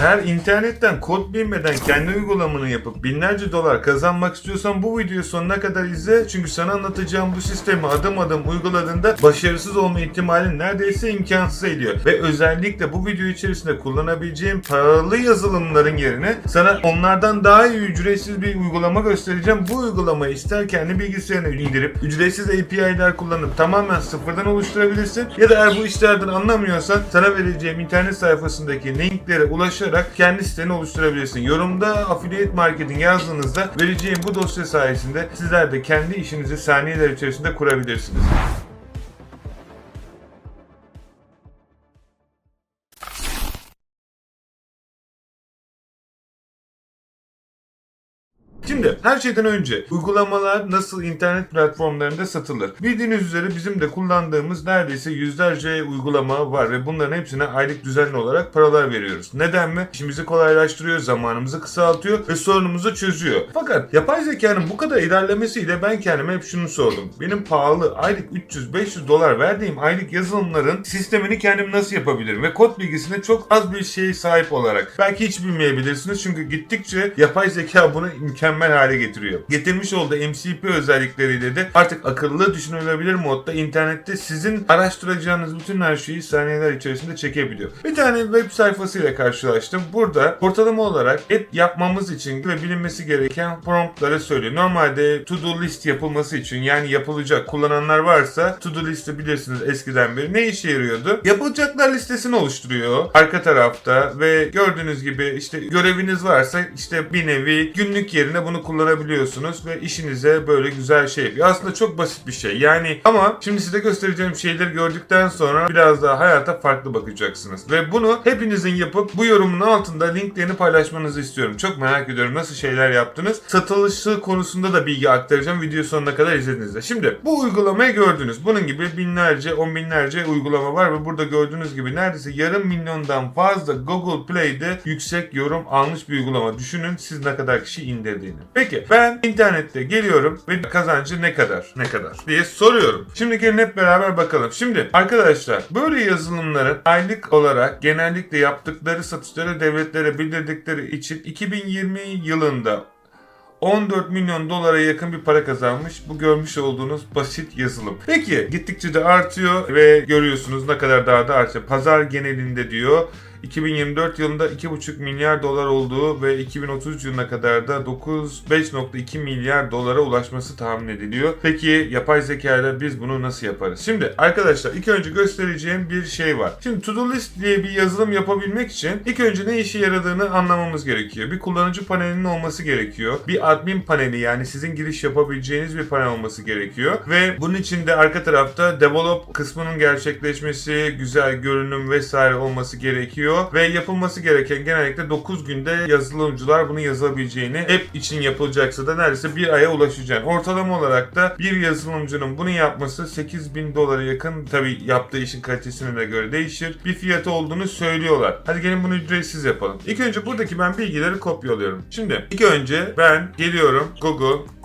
Eğer internetten kod bilmeden kendi uygulamanı yapıp binlerce dolar kazanmak istiyorsan bu videoyu sonuna kadar izle. Çünkü sana anlatacağım bu sistemi adım adım uyguladığında başarısız olma ihtimalin neredeyse imkansız ediyor. Ve özellikle bu video içerisinde kullanabileceğim paralı yazılımların yerine sana onlardan daha iyi ücretsiz bir uygulama göstereceğim. Bu uygulamayı ister kendi bilgisayarına indirip ücretsiz API'ler kullanıp tamamen sıfırdan oluşturabilirsin. Ya da eğer bu işlerden anlamıyorsan sana vereceğim internet sayfasındaki linklere ulaşarak kendi siteni oluşturabilirsin. Yorumda affiliate marketing yazdığınızda vereceğim bu dosya sayesinde sizler de kendi işinizi saniyeler içerisinde kurabilirsiniz. Şimdi her şeyden önce uygulamalar nasıl internet platformlarında satılır? Bildiğiniz üzere bizim de kullandığımız neredeyse yüzlerce uygulama var ve bunların hepsine aylık düzenli olarak paralar veriyoruz. Neden mi? İşimizi kolaylaştırıyor, zamanımızı kısaltıyor ve sorunumuzu çözüyor. Fakat yapay zekanın bu kadar ilerlemesiyle ben kendime hep şunu sordum. Benim pahalı aylık 300-500 dolar verdiğim aylık yazılımların sistemini kendim nasıl yapabilirim? Ve kod bilgisine çok az bir şey sahip olarak. Belki hiç bilmeyebilirsiniz çünkü gittikçe yapay zeka bunu mükemmel hale getiriyor. Getirmiş olduğu MCP özellikleriyle de artık akıllı düşünülebilir modda internette sizin araştıracağınız bütün her şeyi saniyeler içerisinde çekebiliyor. Bir tane web sayfasıyla karşılaştım. Burada ortalama olarak app yapmamız için ve bilinmesi gereken promptları söylüyor. Normalde to do list yapılması için yani yapılacak kullananlar varsa to do listi bilirsiniz eskiden beri. Ne işe yarıyordu? Yapılacaklar listesini oluşturuyor arka tarafta ve gördüğünüz gibi işte göreviniz varsa işte bir nevi günlük yerine bunu kullanabiliyorsunuz ve işinize böyle güzel şey yapıyor. Aslında çok basit bir şey. Yani ama şimdi size göstereceğim şeyleri gördükten sonra biraz daha hayata farklı bakacaksınız. Ve bunu hepinizin yapıp bu yorumun altında linklerini paylaşmanızı istiyorum. Çok merak ediyorum nasıl şeyler yaptınız. Satılışı konusunda da bilgi aktaracağım video sonuna kadar izlediğinizde. Şimdi bu uygulamayı gördünüz. Bunun gibi binlerce, on binlerce uygulama var ve burada gördüğünüz gibi neredeyse yarım milyondan fazla Google Play'de yüksek yorum almış bir uygulama. Düşünün siz ne kadar kişi indirdiğini. Peki ben internette geliyorum ve kazancı ne kadar ne kadar diye soruyorum. Şimdi gelin hep beraber bakalım. Şimdi arkadaşlar böyle yazılımların aylık olarak genellikle yaptıkları satışları devletlere bildirdikleri için 2020 yılında 14 milyon dolara yakın bir para kazanmış. Bu görmüş olduğunuz basit yazılım. Peki gittikçe de artıyor ve görüyorsunuz ne kadar daha da artıyor. Pazar genelinde diyor 2024 yılında 2,5 milyar dolar olduğu ve 2030 yılına kadar da 9 5.2 milyar dolara ulaşması tahmin ediliyor. Peki yapay zeka ile biz bunu nasıl yaparız? Şimdi arkadaşlar ilk önce göstereceğim bir şey var. Şimdi to do list diye bir yazılım yapabilmek için ilk önce ne işe yaradığını anlamamız gerekiyor. Bir kullanıcı panelinin olması gerekiyor. Bir admin paneli yani sizin giriş yapabileceğiniz bir panel olması gerekiyor. Ve bunun için de arka tarafta develop kısmının gerçekleşmesi, güzel görünüm vesaire olması gerekiyor. Ve yapılması gereken genellikle 9 günde yazılımcılar bunu yazabileceğini app için yapılacaksa da neredeyse bir aya ulaşacağını. Ortalama olarak da bir yazılımcının bunu yapması 8000 dolara yakın tabi yaptığı işin kalitesine de göre değişir. Bir fiyatı olduğunu söylüyorlar. Hadi gelin bunu ücretsiz yapalım. İlk önce buradaki ben bilgileri kopyalıyorum. Şimdi ilk önce ben geliyorum Google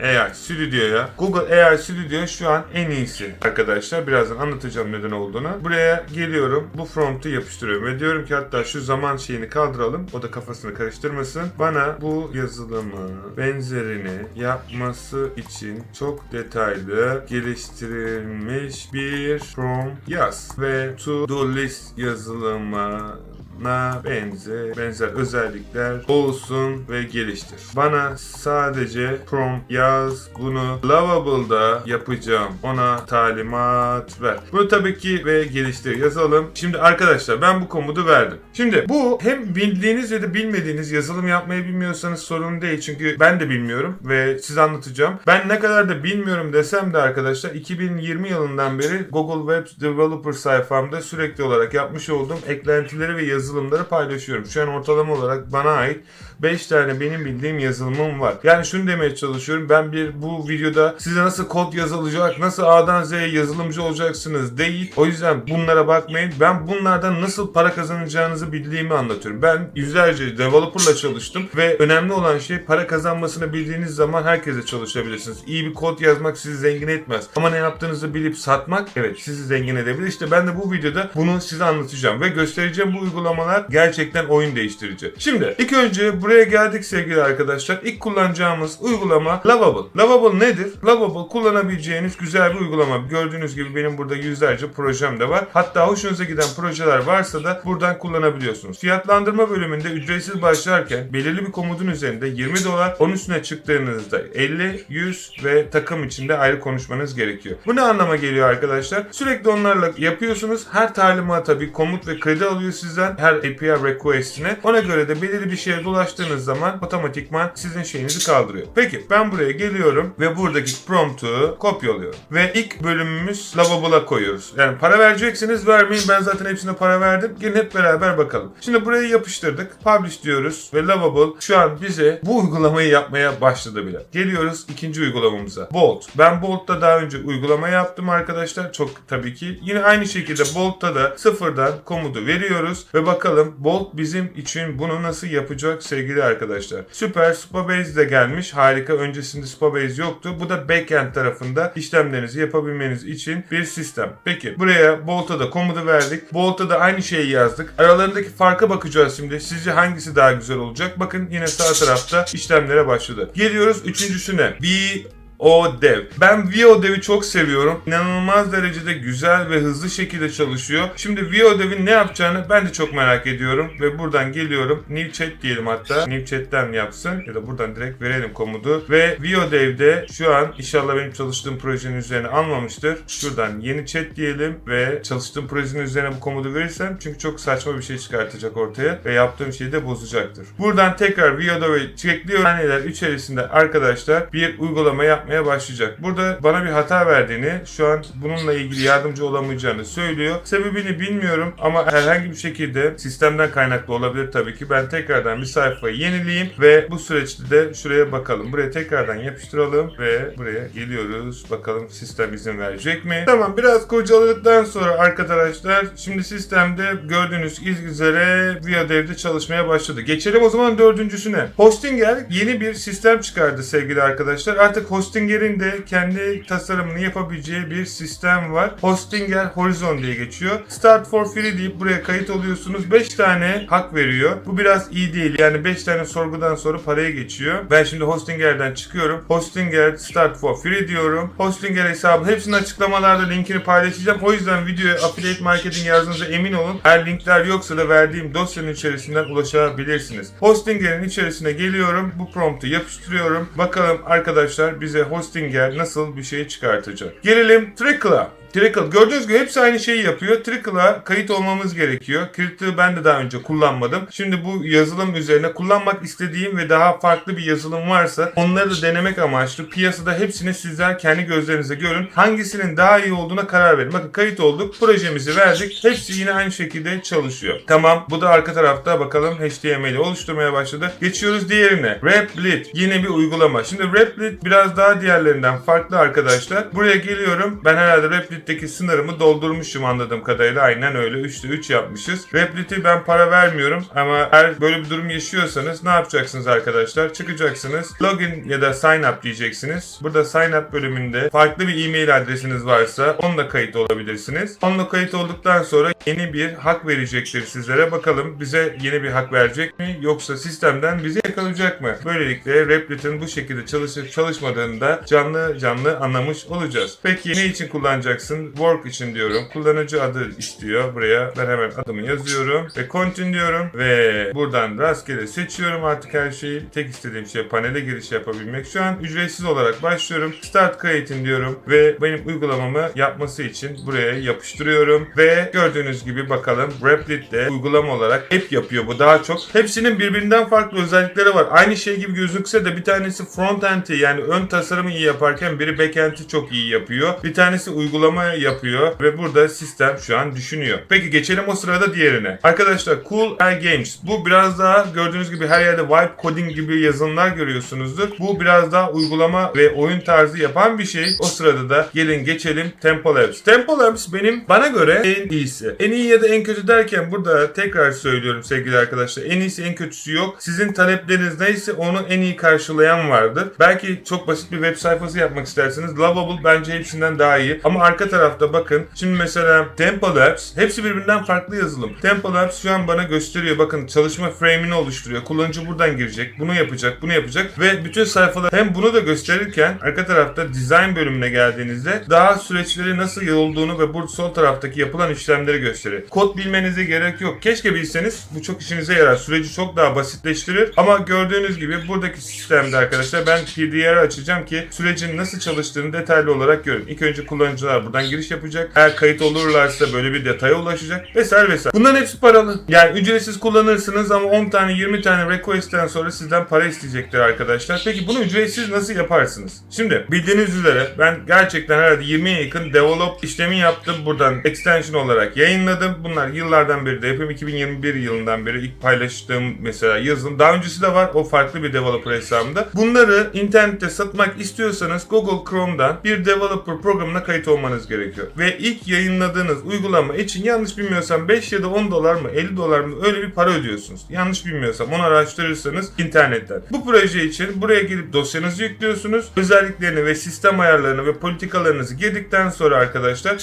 AI Studio'ya. Google AI Studio şu an en iyisi arkadaşlar. Birazdan anlatacağım neden olduğunu. Buraya geliyorum. Bu promptu yapıştırıyorum ve diyorum ki hatta şu zaman şeyini kaldıralım. O da kafasını karıştırmasın. Bana bu yazılımı benzerini yapması için çok detaylı geliştirilmiş bir prompt yaz ve to do list yazılımı na benzer benzer özellikler olsun ve geliştir. Bana sadece prompt yaz bunu Lovable'da yapacağım. Ona talimat ver. Bunu tabii ki ve geliştir yazalım. Şimdi arkadaşlar ben bu komutu verdim. Şimdi bu hem bildiğiniz ya da bilmediğiniz yazılım yapmayı bilmiyorsanız sorun değil. Çünkü ben de bilmiyorum ve size anlatacağım. Ben ne kadar da bilmiyorum desem de arkadaşlar 2020 yılından beri Google Web Developer sayfamda sürekli olarak yapmış olduğum eklentileri ve yazılımları paylaşıyorum. Şu an ortalama olarak bana ait 5 tane benim bildiğim yazılımım var. Yani şunu demeye çalışıyorum. Ben bir bu videoda size nasıl kod yazılacak, nasıl A'dan Z'ye yazılımcı olacaksınız değil. O yüzden bunlara bakmayın. Ben bunlardan nasıl para kazanacağınızı bildiğimi anlatıyorum. Ben yüzlerce developerla çalıştım ve önemli olan şey para kazanmasını bildiğiniz zaman herkese çalışabilirsiniz. İyi bir kod yazmak sizi zengin etmez. Ama ne yaptığınızı bilip satmak evet sizi zengin edebilir. İşte ben de bu videoda bunu size anlatacağım ve göstereceğim bu uygulama uygulamalar gerçekten oyun değiştirici. Şimdi ilk önce buraya geldik sevgili arkadaşlar. İlk kullanacağımız uygulama Lovable. Lovable nedir? Lovable kullanabileceğiniz güzel bir uygulama. Gördüğünüz gibi benim burada yüzlerce projem de var. Hatta hoşunuza giden projeler varsa da buradan kullanabiliyorsunuz. Fiyatlandırma bölümünde ücretsiz başlarken belirli bir komutun üzerinde 20 dolar, onun üstüne çıktığınızda 50, 100 ve takım içinde ayrı konuşmanız gerekiyor. Bu ne anlama geliyor arkadaşlar? Sürekli onlarla yapıyorsunuz. Her talimata bir komut ve kredi alıyor sizden. Her API request'ine. Ona göre de belirli bir şeye dolaştığınız zaman otomatikman sizin şeyinizi kaldırıyor. Peki ben buraya geliyorum ve buradaki prompt'u kopyalıyorum. Ve ilk bölümümüz Lovable'a koyuyoruz. Yani para vereceksiniz vermeyin. Ben zaten hepsine para verdim. Gelin hep beraber bakalım. Şimdi burayı yapıştırdık. Publish diyoruz ve Lovable şu an bize bu uygulamayı yapmaya başladı bile. Geliyoruz ikinci uygulamamıza. Bolt. Ben Bolt'ta daha önce uygulama yaptım arkadaşlar. Çok tabii ki. Yine aynı şekilde Bolt'ta da sıfırdan komutu veriyoruz ve bakalım Bolt bizim için bunu nasıl yapacak sevgili arkadaşlar. Süper Supabase de gelmiş. Harika. Öncesinde Supabase yoktu. Bu da backend tarafında işlemlerinizi yapabilmeniz için bir sistem. Peki buraya Bolt'a da komutu verdik. Bolt'a da aynı şeyi yazdık. Aralarındaki farka bakacağız şimdi. Sizce hangisi daha güzel olacak? Bakın yine sağ tarafta işlemlere başladı. Geliyoruz üçüncüsüne. Bir o dev. Ben VO dev'i çok seviyorum. İnanılmaz derecede güzel ve hızlı şekilde çalışıyor. Şimdi VO dev'in ne yapacağını ben de çok merak ediyorum. Ve buradan geliyorum. New chat diyelim hatta. New chat'ten yapsın. Ya da buradan direkt verelim komutu. Ve VO dev'de şu an inşallah benim çalıştığım projenin üzerine almamıştır. Şuradan yeni chat diyelim. Ve çalıştığım projenin üzerine bu komutu verirsem. Çünkü çok saçma bir şey çıkartacak ortaya. Ve yaptığım şeyi de bozacaktır. Buradan tekrar VO dev'i çekliyorum. Saniyeler içerisinde arkadaşlar bir uygulama yapmaya başlayacak. Burada bana bir hata verdiğini, şu an bununla ilgili yardımcı olamayacağını söylüyor. Sebebini bilmiyorum ama herhangi bir şekilde sistemden kaynaklı olabilir tabii ki. Ben tekrardan bir sayfayı yenileyeyim ve bu süreçte de şuraya bakalım. Buraya tekrardan yapıştıralım ve buraya geliyoruz. Bakalım sistem izin verecek mi? Tamam biraz kurcaladıktan sonra arkadaşlar şimdi sistemde gördüğünüz üzere ViaDev'de çalışmaya başladı. Geçelim o zaman dördüncüsüne. Hostinger yeni bir sistem çıkardı sevgili arkadaşlar. Artık Hostinger'in de kendi tasarımını yapabileceği bir sistem var. Hostinger Horizon diye geçiyor. Start for free deyip buraya kayıt oluyorsunuz. 5 tane hak veriyor. Bu biraz iyi değil. Yani 5 tane sorgudan sonra paraya geçiyor. Ben şimdi Hostinger'den çıkıyorum. Hostinger Start for free diyorum. Hostinger hesabı hepsinin açıklamalarda linkini paylaşacağım. O yüzden videoya affiliate marketing yazdığınıza emin olun. Eğer linkler yoksa da verdiğim dosyanın içerisinden ulaşabilirsiniz. Hostinger'in içerisine geliyorum. Bu promptu yapıştırıyorum. Bakalım arkadaşlar bize Hostinger nasıl bir şey çıkartacak. Gelelim Trickle'a. Trickle. Gördüğünüz gibi hepsi aynı şeyi yapıyor. Trickle'a kayıt olmamız gerekiyor. Trickle'ı ben de daha önce kullanmadım. Şimdi bu yazılım üzerine kullanmak istediğim ve daha farklı bir yazılım varsa onları da denemek amaçlı. Piyasada hepsini sizler kendi gözlerinizle görün. Hangisinin daha iyi olduğuna karar verin. Bakın kayıt olduk. Projemizi verdik. Hepsi yine aynı şekilde çalışıyor. Tamam. Bu da arka tarafta bakalım HTML'i oluşturmaya başladı. Geçiyoruz diğerine. Replit. Yine bir uygulama. Şimdi Replit biraz daha diğerlerinden farklı arkadaşlar. Buraya geliyorum. Ben herhalde Replit Replit'teki sınırımı doldurmuşum anladığım kadarıyla. Aynen öyle 3'te 3 yapmışız. Replit'i ben para vermiyorum ama eğer böyle bir durum yaşıyorsanız ne yapacaksınız arkadaşlar? Çıkacaksınız. Login ya da sign up diyeceksiniz. Burada sign up bölümünde farklı bir e-mail adresiniz varsa onunla kayıt olabilirsiniz. Onunla kayıt olduktan sonra yeni bir hak verecektir sizlere. Bakalım bize yeni bir hak verecek mi yoksa sistemden bizi yakalayacak mı? Böylelikle Replit'in bu şekilde çalışıp çalışmadığını da canlı canlı anlamış olacağız. Peki ne için kullanacaksın? Work için diyorum. Kullanıcı adı istiyor. Buraya ben hemen adımı yazıyorum ve continue diyorum ve buradan rastgele seçiyorum artık her şeyi. Tek istediğim şey panele giriş yapabilmek. Şu an ücretsiz olarak başlıyorum. Start creating diyorum ve benim uygulamamı yapması için buraya yapıştırıyorum ve gördüğünüz gibi bakalım Replit'te uygulama olarak app yapıyor bu daha çok. Hepsinin birbirinden farklı özellikleri var. Aynı şey gibi gözükse de bir tanesi front-end'i yani ön tasarımı iyi yaparken biri back-end'i çok iyi yapıyor. Bir tanesi uygulama yapıyor ve burada sistem şu an düşünüyor. Peki geçelim o sırada diğerine. Arkadaşlar Cool Air Games. Bu biraz daha gördüğünüz gibi her yerde vibe coding gibi yazılımlar görüyorsunuzdur. Bu biraz daha uygulama ve oyun tarzı yapan bir şey. O sırada da gelin geçelim Tempo Labs. Tempo Labs benim bana göre en iyisi. En iyi ya da en kötü derken burada tekrar söylüyorum sevgili arkadaşlar. En iyisi en kötüsü yok. Sizin talepleriniz neyse onu en iyi karşılayan vardır. Belki çok basit bir bir web sayfası yapmak isterseniz Lovable bence hepsinden daha iyi. Ama arka tarafta bakın. Şimdi mesela Tempo Labs hepsi birbirinden farklı yazılım. Tempo Labs şu an bana gösteriyor. Bakın çalışma frame'ini oluşturuyor. Kullanıcı buradan girecek. Bunu yapacak. Bunu yapacak. Ve bütün sayfalar hem bunu da gösterirken arka tarafta design bölümüne geldiğinizde daha süreçleri nasıl olduğunu ve burada sol taraftaki yapılan işlemleri gösteriyor. Kod bilmenize gerek yok. Keşke bilseniz bu çok işinize yarar. Süreci çok daha basitleştirir. Ama gördüğünüz gibi buradaki sistemde arkadaşlar ben PDR açacağım ki sürecin nasıl çalıştığını detaylı olarak görün. İlk önce kullanıcılar buradan giriş yapacak. Eğer kayıt olurlarsa böyle bir detaya ulaşacak vesaire vesaire. Bunların hepsi paralı. Yani ücretsiz kullanırsınız ama 10 tane 20 tane request'ten sonra sizden para isteyecektir arkadaşlar. Peki bunu ücretsiz nasıl yaparsınız? Şimdi bildiğiniz üzere ben gerçekten herhalde 20'ye yakın develop işlemi yaptım. Buradan extension olarak yayınladım. Bunlar yıllardan beri de yapıyorum. 2021 yılından beri ilk paylaştığım mesela yazılım. Daha öncesi de var. O farklı bir developer hesabımda. Bunları internette satmak istiyorsanız Google Chrome'dan bir developer programına kayıt olmanız gerekiyor. Ve ilk yayınladığınız uygulama için yanlış bilmiyorsam 5 ya da 10 dolar mı 50 dolar mı öyle bir para ödüyorsunuz. Yanlış bilmiyorsam onu araştırırsanız internetten. Bu proje için buraya girip dosyanızı yüklüyorsunuz. Özelliklerini ve sistem ayarlarını ve politikalarınızı girdikten sonra arkadaşlar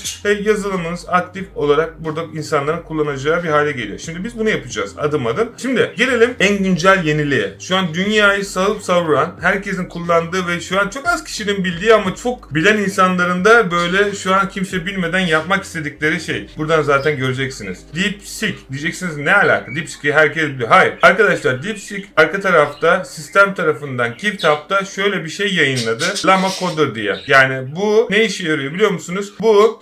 yazılımınız aktif olarak burada insanların kullanacağı bir hale geliyor. Şimdi biz bunu yapacağız adım adım. Şimdi gelelim en güncel yeniliğe. Şu an dünyayı salıp savuran, herkesin kullandığı ve şu an çok az kişinin bildiği ama çok bilen insanların da böyle şu an kimse bilmeden yapmak istedikleri şey. Buradan zaten göreceksiniz. DeepSeek diyeceksiniz ne alaka? DeepSeek'i herkes biliyor. Hayır. Arkadaşlar DeepSeek arka tarafta sistem tarafından GitHub'da şöyle bir şey yayınladı. Llama Coder diye. Yani bu ne işe yarıyor biliyor musunuz? Bu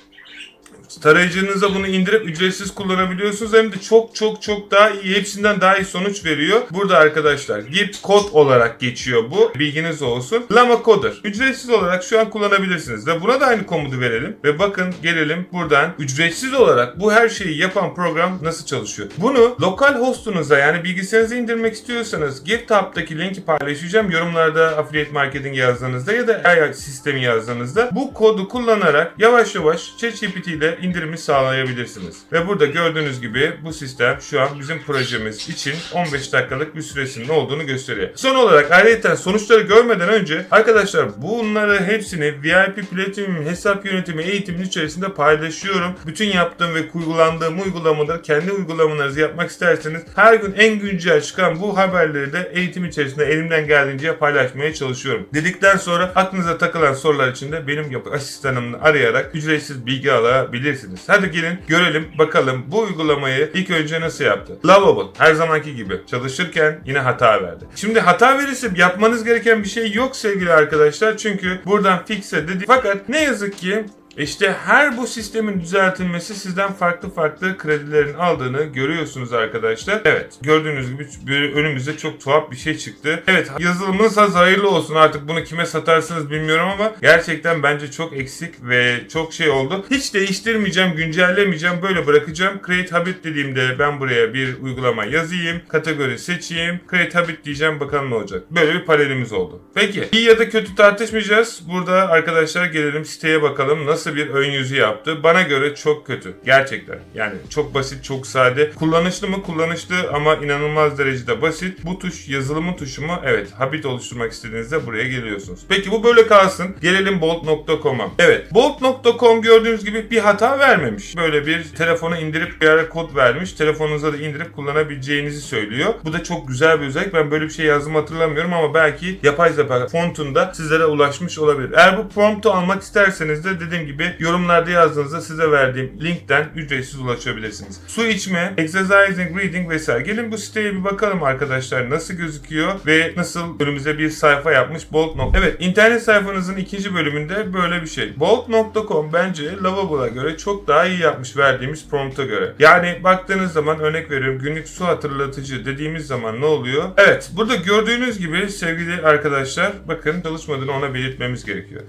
Tarayıcınıza bunu indirip ücretsiz kullanabiliyorsunuz. Hem de çok çok çok daha iyi. Hepsinden daha iyi sonuç veriyor. Burada arkadaşlar Git kod olarak geçiyor bu. Bilginiz olsun. Llama Coder. Ücretsiz olarak şu an kullanabilirsiniz. Ve buna da aynı komutu verelim. Ve bakın gelelim buradan ücretsiz olarak bu her şeyi yapan program nasıl çalışıyor. Bunu lokal hostunuza yani bilgisayarınıza indirmek istiyorsanız GitHub'daki linki paylaşacağım. Yorumlarda affiliate marketing yazdığınızda ya da AI sistemi yazdığınızda bu kodu kullanarak yavaş yavaş ChatGPT ile indirimi sağlayabilirsiniz. Ve burada gördüğünüz gibi bu sistem şu an bizim projemiz için 15 dakikalık bir süresinin olduğunu gösteriyor. Son olarak ayrıca sonuçları görmeden önce arkadaşlar bunları hepsini VIP Platinum hesap yönetimi eğitimin içerisinde paylaşıyorum. Bütün yaptığım ve uygulandığım uygulamaları kendi uygulamalarınızı yapmak isterseniz her gün en güncel çıkan bu haberleri de eğitim içerisinde elimden geldiğince paylaşmaya çalışıyorum. Dedikten sonra aklınıza takılan sorular için de benim yapı asistanımını arayarak ücretsiz bilgi alabilirsiniz. Hadi gelin görelim bakalım bu uygulamayı ilk önce nasıl yaptı. Lovable her zamanki gibi çalışırken yine hata verdi. Şimdi hata verirse yapmanız gereken bir şey yok sevgili arkadaşlar. Çünkü buradan fixe dedi. Fakat ne yazık ki işte her bu sistemin düzeltilmesi sizden farklı farklı kredilerin aldığını görüyorsunuz arkadaşlar. Evet gördüğünüz gibi önümüzde çok tuhaf bir şey çıktı. Evet yazılımınız az hayırlı olsun artık bunu kime satarsınız bilmiyorum ama gerçekten bence çok eksik ve çok şey oldu. Hiç değiştirmeyeceğim, güncellemeyeceğim böyle bırakacağım. Create Habit dediğimde ben buraya bir uygulama yazayım, kategori seçeyim, Create Habit diyeceğim bakalım ne olacak. Böyle bir panelimiz oldu. Peki iyi ya da kötü tartışmayacağız. Burada arkadaşlar gelelim siteye bakalım nasıl bir ön yüzü yaptı. Bana göre çok kötü. Gerçekten. Yani çok basit, çok sade. Kullanışlı mı? Kullanışlı ama inanılmaz derecede basit. Bu tuş yazılımı tuşu mu? Evet. Habit oluşturmak istediğinizde buraya geliyorsunuz. Peki bu böyle kalsın. Gelelim bolt.com'a. Evet. Bolt.com gördüğünüz gibi bir hata vermemiş. Böyle bir telefona indirip bir ara kod vermiş. Telefonunuza da indirip kullanabileceğinizi söylüyor. Bu da çok güzel bir özellik. Ben böyle bir şey yazdım hatırlamıyorum ama belki yapay zeka fontunda sizlere ulaşmış olabilir. Eğer bu promptu almak isterseniz de dediğim gibi yorumlarda yazdığınızda size verdiğim linkten ücretsiz ulaşabilirsiniz. Su içme, exercising, reading vesaire. Gelin bu siteye bir bakalım arkadaşlar nasıl gözüküyor ve nasıl önümüze bir sayfa yapmış Bolt. Evet internet sayfanızın ikinci bölümünde böyle bir şey. Bolt.com bence Lovable'a göre çok daha iyi yapmış verdiğimiz prompta göre. Yani baktığınız zaman örnek veriyorum günlük su hatırlatıcı dediğimiz zaman ne oluyor? Evet burada gördüğünüz gibi sevgili arkadaşlar bakın çalışmadığını ona belirtmemiz gerekiyor.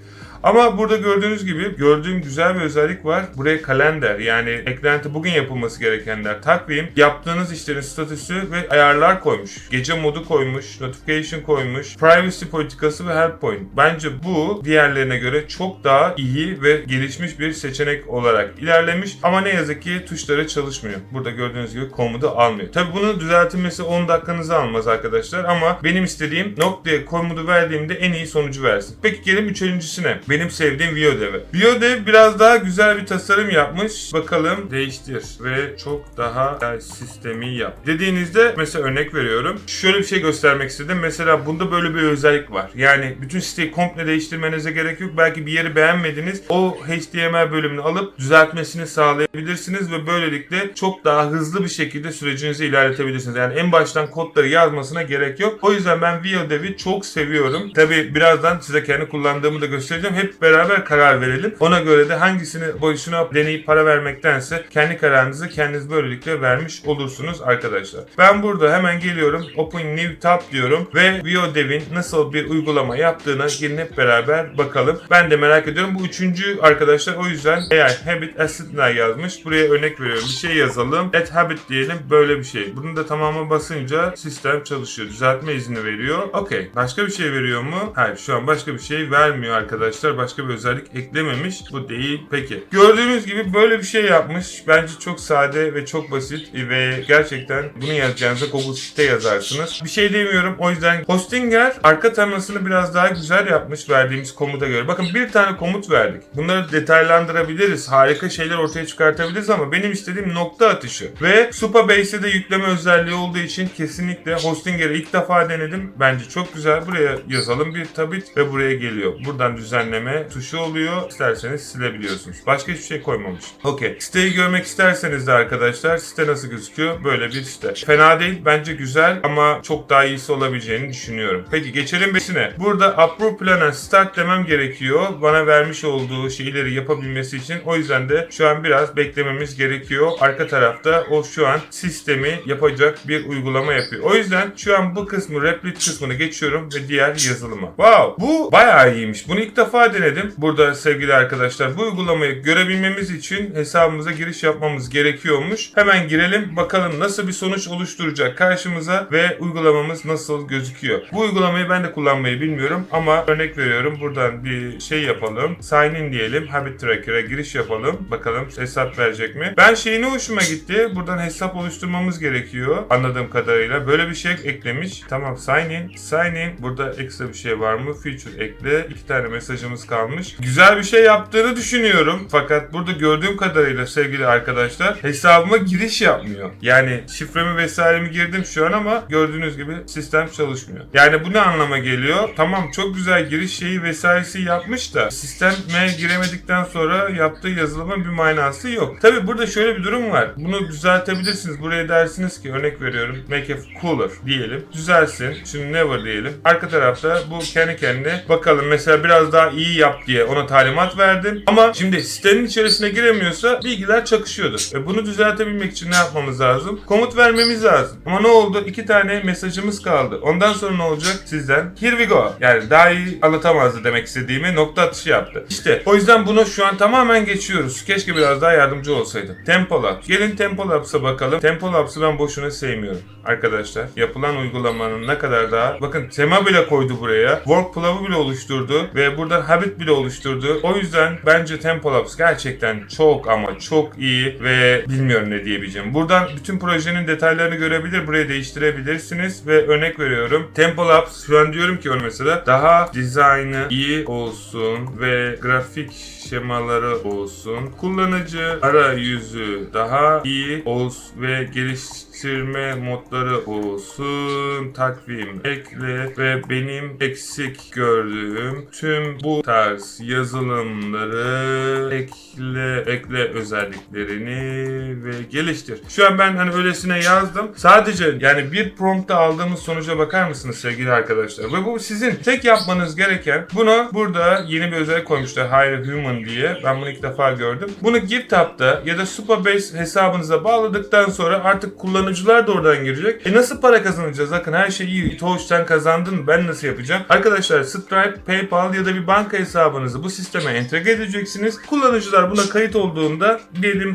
Ama burada gördüğünüz gibi gördüğüm güzel bir özellik var. Buraya kalender yani eklenti bugün yapılması gerekenler, takvim, yaptığınız işlerin statüsü ve ayarlar koymuş. Gece modu koymuş, notification koymuş, privacy politikası ve help point. Bence bu diğerlerine göre çok daha iyi ve gelişmiş bir seçenek olarak ilerlemiş. Ama ne yazık ki tuşları çalışmıyor. Burada gördüğünüz gibi komutu almıyor. Tabi bunun düzeltilmesi 10 dakikanızı almaz arkadaşlar ama benim istediğim noktaya komutu verdiğimde en iyi sonucu versin. Peki gelin üçüncüsüne. Benim sevdiğim VioDev'e. VioDev biraz daha güzel bir tasarım yapmış. Bakalım değiştir ve çok daha sistemi yap. Dediğinizde mesela örnek veriyorum. Şöyle bir şey göstermek istedim. Mesela bunda böyle bir özellik var. Yani bütün siteyi komple değiştirmenize gerek yok. Belki bir yeri beğenmediniz. O HTML bölümünü alıp düzeltmesini sağlayabilirsiniz ve böylelikle çok daha hızlı bir şekilde sürecinizi ilerletebilirsiniz. Yani en baştan kodları yazmasına gerek yok. O yüzden ben VioDev'i çok seviyorum. Tabi birazdan size kendi kullandığımı da göstereceğim. Hep beraber karar verelim. Ona göre de hangisini boşuna deneyip para vermektense kendi kararınızı kendiniz böylelikle vermiş olursunuz arkadaşlar. Ben burada hemen geliyorum. Open New Tab diyorum ve VioDev'in nasıl bir uygulama yaptığına gelin hep beraber bakalım. Ben de merak ediyorum. Bu üçüncü arkadaşlar o yüzden AI Habit Assistant yazmış. Buraya örnek veriyorum. Bir şey yazalım. Add Habit diyelim. Böyle bir şey. Bunu da tamamı basınca sistem çalışıyor. Düzeltme izni veriyor. Okey. Başka bir şey veriyor mu? Hayır. Şu an başka bir şey vermiyor arkadaşlar. Başka bir özellik eklememiş. Bu değil. Peki. Gördüğünüz gibi böyle bir şey yapmış. Bence çok sade ve çok basit ve gerçekten bunu yazacağınıza Google site yazarsınız. Bir şey demiyorum. O yüzden Hostinger arka temasını biraz daha güzel yapmış verdiğimiz komuta göre. Bakın bir tane komut verdik. Bunları detaylandırabiliriz. Harika şeyler ortaya çıkartabiliriz ama benim istediğim nokta atışı. Ve Supabase'e de yükleme özelliği olduğu için kesinlikle Hostinger'i ilk defa denedim. Bence çok güzel. Buraya yazalım bir tabit ve buraya geliyor. Buradan düzenleme tuşu oluyor. İsterseniz silebiliyorsunuz. Başka hiçbir şey koymamış. Okey. Siteyi görmek isterseniz de arkadaşlar site nasıl gözüküyor? Böyle bir site. Fena değil. Bence güzel ama çok daha iyisi olabileceğini düşünüyorum. Peki geçelim besine. Burada Approve Plan'a Start demem gerekiyor. Bana vermiş olduğu şeyleri yapabilmesi için. O yüzden de şu an biraz beklememiz gerekiyor. Arka tarafta o şu an sistemi yapacak bir uygulama yapıyor. O yüzden şu an bu kısmı Replit kısmını geçiyorum ve diğer yazılıma. Wow! Bu bayağı iyiymiş. Bunu ilk defa denedim. Burada sevgili arkadaşlar bu uygulamayı görebilmemiz için hesabımıza giriş yapmamız gerekiyormuş. Hemen girelim bakalım nasıl bir sonuç oluşturacak karşımıza ve uygulamamız nasıl gözüküyor. Bu uygulamayı ben de kullanmayı bilmiyorum ama örnek veriyorum. Buradan bir şey yapalım. Sign in diyelim. Habit Tracker'a giriş yapalım. Bakalım hesap verecek mi? Ben şeyine hoşuma gitti. Buradan hesap oluşturmamız gerekiyor. Anladığım kadarıyla. Böyle bir şey eklemiş. Tamam sign in. Sign in. Burada ekstra bir şey var mı? Feature ekle. İki tane mesajımız kalmış. Güzel bir şey yaptığını düşünüyorum. Fakat burada gördüğüm kadarıyla sevgili arkadaşlar hesabıma giriş yapmıyor. Yani şifremi vesairemi girdim şu an ama gördüğünüz gibi sistem çalışmıyor. Yani bu ne anlama geliyor? Tamam çok güzel giriş şeyi vesairesi yapmış da sisteme giremedikten sonra yaptığı yazılımın bir manası yok. Tabi burada şöyle bir durum var. Bunu düzeltebilirsiniz. Buraya dersiniz ki örnek veriyorum make it cooler diyelim. Düzelsin. Şimdi never diyelim. Arka tarafta bu kendi kendine bakalım mesela biraz daha iyi yap diye ona talimat verdim. Ama şimdi sitenin içerisine giremiyorsa bilgiler çakışıyordur. E bunu düzeltebilmek için ne yapmamız lazım? Komut vermemiz lazım. Ama ne oldu? İki tane mesajımız kaldı. Ondan sonra ne olacak sizden? Here we go. Yani daha iyi anlatamazdı demek istediğimi nokta atışı yaptı. İşte o yüzden bunu şu an tamamen geçiyoruz. Keşke biraz daha yardımcı olsaydı. Tempo Labs. Gelin Tempo Labs'a bakalım. Tempo Labs'ı ben boşuna sevmiyorum. Arkadaşlar yapılan uygulamanın ne kadar daha bakın tema bile koydu buraya. Workflow'u bile oluşturdu ve buradan habit bile oluşturdu. O yüzden bence Tempo Labs gerçekten çok ama çok iyi ve bilmiyorum ne diyebileceğim. Buradan bütün projenin detaylarını görebilir, buraya değiştirebilirsiniz ve örnek veriyorum. Tempo Labs şu an diyorum ki mesela daha dizaynı iyi olsun ve grafik şemaları olsun. Kullanıcı arayüzü daha iyi olsun ve geliştirme modları olsun. Takvim ekle ve benim eksik gördüğüm tüm bu tarz yazılımları ekle ekle özelliklerini ve geliştir. Şu an ben hani öylesine yazdım. Sadece yani bir promptta aldığımız sonuca bakar mısınız sevgili arkadaşlar? Ve bu sizin tek yapmanız gereken bunu burada yeni bir özellik koymuşlar. Hire Human yapalım diye. Ben bunu ilk defa gördüm. Bunu GitHub'da ya da Supabase hesabınıza bağladıktan sonra artık kullanıcılar da oradan girecek. E nasıl para kazanacağız? Bakın her şey iyi. Toğuş'tan kazandın. Ben nasıl yapacağım? Arkadaşlar Stripe, PayPal ya da bir banka hesabınızı bu sisteme entegre edeceksiniz. Kullanıcılar buna kayıt olduğunda diyelim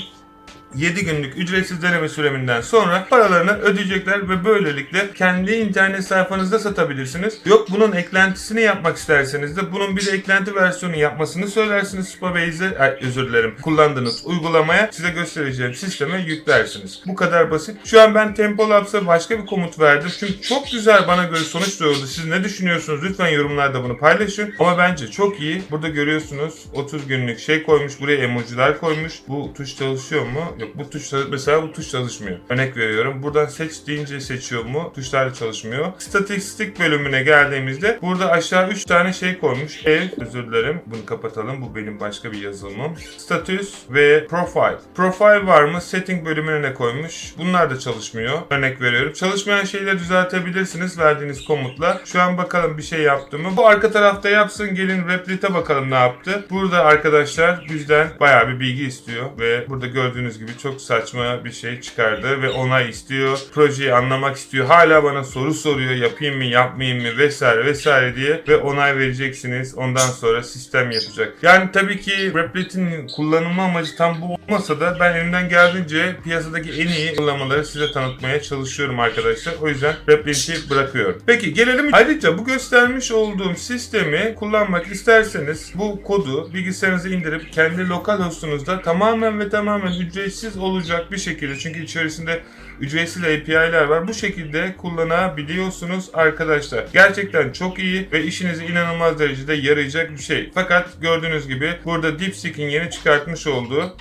7 günlük ücretsiz deneme süreminden sonra paralarını ödeyecekler ve böylelikle kendi internet sayfanızda satabilirsiniz. Yok bunun eklentisini yapmak isterseniz de bunun bir de eklenti versiyonu yapmasını söylersiniz Spabase'e, ay, özür dilerim, kullandığınız uygulamaya size göstereceğim sisteme yüklersiniz. Bu kadar basit. Şu an ben Tempo Labs'a başka bir komut verdim. Çünkü çok güzel bana göre sonuç doğurdu. Siz ne düşünüyorsunuz? Lütfen yorumlarda bunu paylaşın. Ama bence çok iyi. Burada görüyorsunuz 30 günlük şey koymuş. Buraya emojiler koymuş. Bu tuş çalışıyor mu? Yok bu tuş mesela bu tuş çalışmıyor. Örnek veriyorum. Buradan seç deyince seçiyor mu? Tuşlarla çalışmıyor. Statistik bölümüne geldiğimizde burada aşağı 3 tane şey koymuş. Ev, özür dilerim. Bunu kapatalım. Bu benim başka bir yazılımım. Status ve profile. Profile var mı? Setting bölümüne ne koymuş? Bunlar da çalışmıyor. Örnek veriyorum. Çalışmayan şeyleri düzeltebilirsiniz verdiğiniz komutla. Şu an bakalım bir şey yaptı mı? Bu arka tarafta yapsın. Gelin Replit'e bakalım ne yaptı. Burada arkadaşlar bizden bayağı bir bilgi istiyor ve burada gördüğünüz gibi çok saçma bir şey çıkardı ve onay istiyor. Projeyi anlamak istiyor. Hala bana soru soruyor. Yapayım mı, yapmayayım mı vesaire vesaire diye ve onay vereceksiniz. Ondan sonra sistem yapacak. Yani tabii ki Replit'in kullanılma amacı tam bu olmasa da ben elimden geldiğince piyasadaki en iyi uygulamaları size tanıtmaya çalışıyorum arkadaşlar. O yüzden Replit'i bırakıyorum. Peki gelelim. Ayrıca bu göstermiş olduğum sistemi kullanmak isterseniz bu kodu bilgisayarınıza indirip kendi lokal hostunuzda tamamen ve tamamen ücretsiz olacak bir şekilde çünkü içerisinde ücretsiz API'ler var. Bu şekilde kullanabiliyorsunuz arkadaşlar. Gerçekten çok iyi ve işinize inanılmaz derecede yarayacak bir şey. Fakat gördüğünüz gibi burada DeepSeek'in yeni çıkartmış olduğu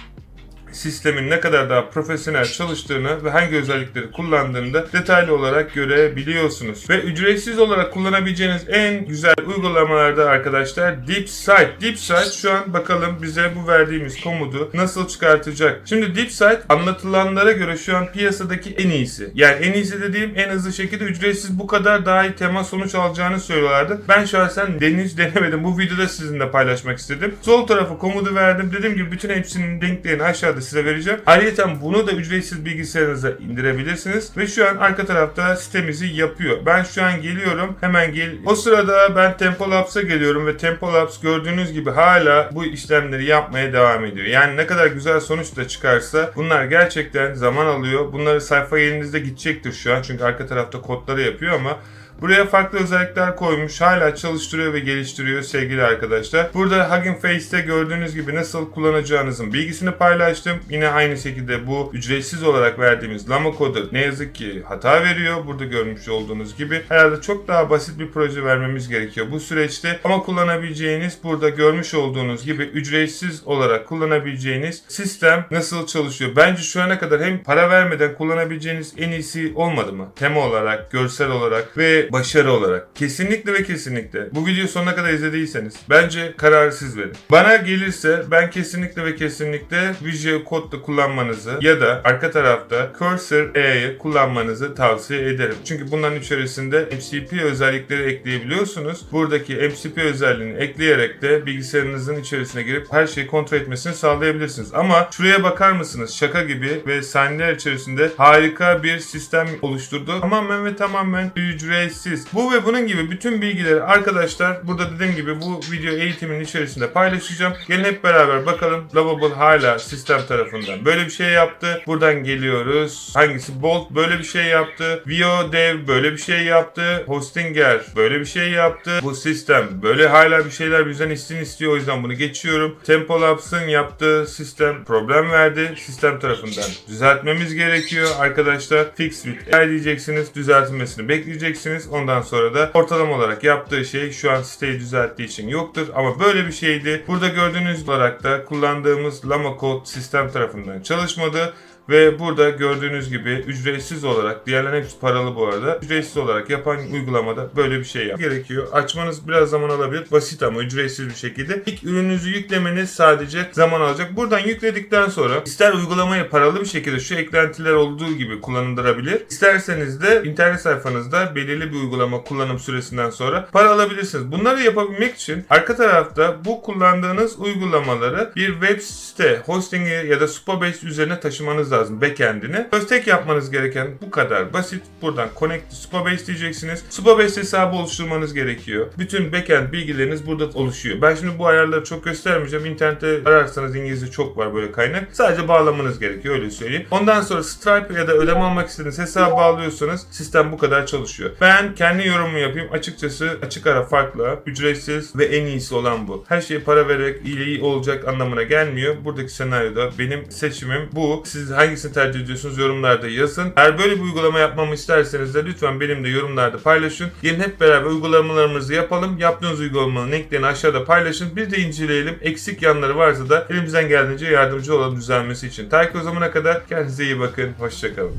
sistemin ne kadar daha profesyonel çalıştığını ve hangi özellikleri kullandığını da detaylı olarak görebiliyorsunuz. Ve ücretsiz olarak kullanabileceğiniz en güzel uygulamalarda arkadaşlar DeepSight. DeepSight şu an bakalım bize bu verdiğimiz komutu nasıl çıkartacak. Şimdi DeepSight anlatılanlara göre şu an piyasadaki en iyisi. Yani en iyisi dediğim en hızlı şekilde ücretsiz bu kadar daha iyi tema sonuç alacağını söylüyorlardı. Ben şahsen henüz denemedim. Bu videoda sizinle paylaşmak istedim. Sol tarafa komutu verdim. Dediğim gibi bütün hepsinin linklerini aşağıda size vereceğim. Ayrıca bunu da ücretsiz bilgisayarınıza indirebilirsiniz. Ve şu an arka tarafta sitemizi yapıyor. Ben şu an geliyorum. Hemen gel. O sırada ben Tempo Labs'a geliyorum ve Tempo Labs gördüğünüz gibi hala bu işlemleri yapmaya devam ediyor. Yani ne kadar güzel sonuç da çıkarsa bunlar gerçekten zaman alıyor. Bunları sayfa yerinizde gidecektir şu an. Çünkü arka tarafta kodları yapıyor ama Buraya farklı özellikler koymuş. Hala çalıştırıyor ve geliştiriyor sevgili arkadaşlar. Burada Hugging Face'te gördüğünüz gibi nasıl kullanacağınızın bilgisini paylaştım. Yine aynı şekilde bu ücretsiz olarak verdiğimiz Lama kodu ne yazık ki hata veriyor. Burada görmüş olduğunuz gibi. Herhalde çok daha basit bir proje vermemiz gerekiyor bu süreçte. Ama kullanabileceğiniz burada görmüş olduğunuz gibi ücretsiz olarak kullanabileceğiniz sistem nasıl çalışıyor? Bence şu ana kadar hem para vermeden kullanabileceğiniz en iyisi olmadı mı? Tema olarak, görsel olarak ve başarı olarak. Kesinlikle ve kesinlikle. Bu videoyu sonuna kadar izlediyseniz bence kararı siz verin. Bana gelirse ben kesinlikle ve kesinlikle Visual Code'da kullanmanızı ya da arka tarafta Cursor E'yi kullanmanızı tavsiye ederim. Çünkü bunların içerisinde MCP özellikleri ekleyebiliyorsunuz. Buradaki MCP özelliğini ekleyerek de bilgisayarınızın içerisine girip her şeyi kontrol etmesini sağlayabilirsiniz. Ama şuraya bakar mısınız? Şaka gibi ve saniyeler içerisinde harika bir sistem oluşturdu. Tamamen ve tamamen ücretsiz. Bu ve bunun gibi bütün bilgileri arkadaşlar burada dediğim gibi bu video eğitimin içerisinde paylaşacağım. Gelin hep beraber bakalım. Lovable hala sistem tarafından böyle bir şey yaptı. Buradan geliyoruz. Hangisi? Bolt böyle bir şey yaptı. Vio Dev böyle bir şey yaptı. Hostinger böyle bir şey yaptı. Bu sistem böyle hala bir şeyler bizden istin istiyor. O yüzden bunu geçiyorum. Tempo Labs'ın yaptığı sistem problem verdi. Sistem tarafından düzeltmemiz gerekiyor arkadaşlar. Fix with diyeceksiniz. Düzeltilmesini bekleyeceksiniz. Ondan sonra da ortalama olarak yaptığı şey şu an siteyi düzelttiği için yoktur. Ama böyle bir şeydi. Burada gördüğünüz olarak da kullandığımız Lama Code sistem tarafından çalışmadı Ve burada gördüğünüz gibi ücretsiz olarak, diğerlerin hepsi paralı bu arada. Ücretsiz olarak yapan uygulamada böyle bir şey gerekiyor. Açmanız biraz zaman alabilir. Basit ama ücretsiz bir şekilde. İlk ürününüzü yüklemeniz sadece zaman alacak. Buradan yükledikten sonra ister uygulamayı paralı bir şekilde şu eklentiler olduğu gibi kullanılabilir. İsterseniz de internet sayfanızda belirli bir uygulama kullanım süresinden sonra para alabilirsiniz. Bunları yapabilmek için arka tarafta bu kullandığınız uygulamaları bir web site, hostingi ya da Supabase üzerine taşımanız lazım backend'ini. Tek yapmanız gereken bu kadar basit. Buradan connect Supabase diyeceksiniz. Supabase hesabı oluşturmanız gerekiyor. Bütün backend bilgileriniz burada oluşuyor. Ben şimdi bu ayarları çok göstermeyeceğim. İnternette ararsanız İngilizce çok var böyle kaynak. Sadece bağlamanız gerekiyor öyle söyleyeyim. Ondan sonra Stripe ya da ödeme almak istediğiniz hesabı bağlıyorsanız sistem bu kadar çalışıyor. Ben kendi yorumumu yapayım. Açıkçası açık ara farklı, ücretsiz ve en iyisi olan bu. Her şeye para vererek iyi olacak anlamına gelmiyor. Buradaki senaryoda benim seçimim bu. Siz hangisini tercih ediyorsunuz yorumlarda yazın. Eğer böyle bir uygulama yapmamı isterseniz de lütfen benim de yorumlarda paylaşın. Gelin hep beraber uygulamalarımızı yapalım. Yaptığınız uygulamanın linklerini aşağıda paylaşın. Bir de inceleyelim. Eksik yanları varsa da elimizden geldiğince yardımcı olalım düzelmesi için. Ta ki o zamana kadar kendinize iyi bakın. Hoşçakalın.